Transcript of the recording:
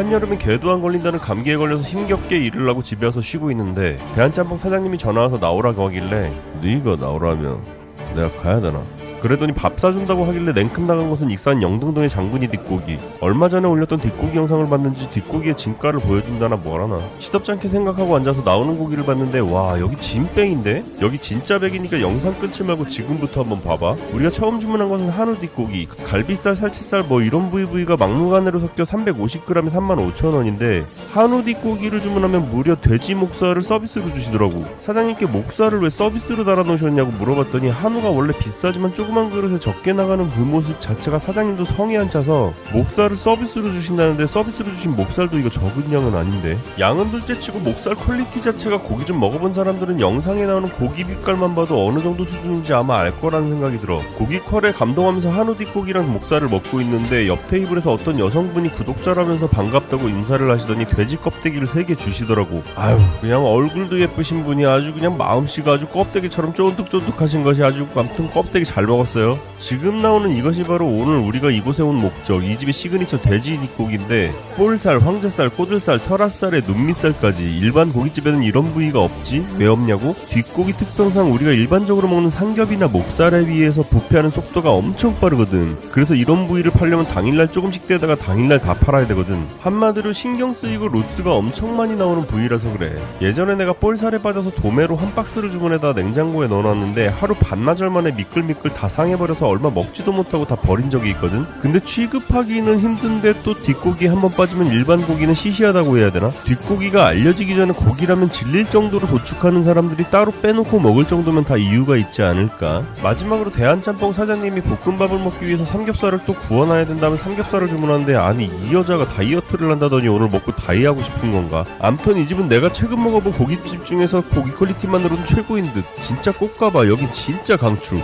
한여름엔 개도 안 걸린다는 감기에 걸려서 힘겹게 일을 하고 집에 와서 쉬고 있는데 대한짬뽕 사장님이 전화와서 나오라고 하길래 네가 나오라면 내가 가야 되나? 그러더니 밥 사준다고 하길래 냉큼 나간 것은 익산 영등동의 장군이 뒷고기. 얼마 전에 올렸던 뒷고기 영상을 봤는지 뒷고기의 진가를 보여준다나 뭐라나. 시덥지 않게 생각하고 앉아서 나오는 고기를 봤는데 와 여기 진뺑인데? 여기 진짜 백이니까 영상 끊지 말고 지금부터 한번 봐봐. 우리가 처음 주문한 것은 한우 뒷고기. 갈비살 살치살 뭐 이런 부위 부위가 막무가내로 섞여 350g에 35,000원인데 한우 뒷고기를 주문하면 무려 돼지 목살을 서비스로 주시더라고. 사장님께 목살을 왜 서비스로 달아놓으셨냐고 물어봤더니 한우가 원래 비싸지만 조 그만 그릇에 적게 나가는 그 모습 자체가 사장님도 성에 안 차서 목살을 서비스로 주신다는데 서비스로 주신 목살도 이거 적은 양은 아닌데. 양은 둘째치고 목살 퀄리티 자체가 고기 좀 먹어본 사람들은 영상에 나오는 고기 빛깔만 봐도 어느 정도 수준인지 아마 알 거라는 생각이 들어. 고기 컬에 감동하면서 한우 뒷고기랑 목살을 먹고 있는데 옆 테이블에서 어떤 여성분이 구독자라면서 반갑다고 인사를 하시더니 돼지 껍데기를 3개 주시더라고. 아유 그냥 얼굴도 예쁘신 분이 아주 그냥 마음씨가 아주 껍데기처럼 쫀득쫀득하신 것이 아주 아무튼 껍데기 잘 먹었어요? 지금 나오는 이것이 바로 오늘 우리가 이곳에 온 목적. 이 집의 시그니처 돼지 뒷고기인데 볼살, 황제살, 꼬들살, 설화살에 눈밑살까지. 일반 고깃집에는 이런 부위가 없지? 왜 없냐고? 뒷고기 특성상 우리가 일반적으로 먹는 삼겹이나 목살에 비해서 부패하는 속도가 엄청 빠르거든. 그래서 이런 부위를 팔려면 당일날 조금씩 떼다가 당일날 다 팔아야 되거든. 한마디로 신경 쓰이고 로스가 엄청 많이 나오는 부위라서 그래. 예전에 내가 볼살에 빠져서 도매로 한 박스를 주문해다 냉장고에 넣어놨는데 하루 반나절 만에 미끌미끌 다 상해버려서 얼마 먹지도 못하고 다 버린 적이 있거든 근데 취급하기는 힘든데 또 뒷고기 한 번 빠지면 일반 고기는 시시하다고 해야 되나? 뒷고기가 알려지기 전에 고기라면 질릴 정도로 도축하는 사람들이 따로 빼놓고 먹을 정도면 다 이유가 있지 않을까? 마지막으로 대한짬뽕 사장님이 볶음밥을 먹기 위해서 삼겹살을 또 구워놔야 된다면 삼겹살을 주문하는데 아니 이 여자가 다이어트를 한다더니 오늘 먹고 다이하고 싶은 건가? 암튼 이 집은 내가 최근 먹어본 고깃집 중에서 고기 퀄리티만으로는 최고인 듯 진짜 꼭 가봐 여기 진짜 강추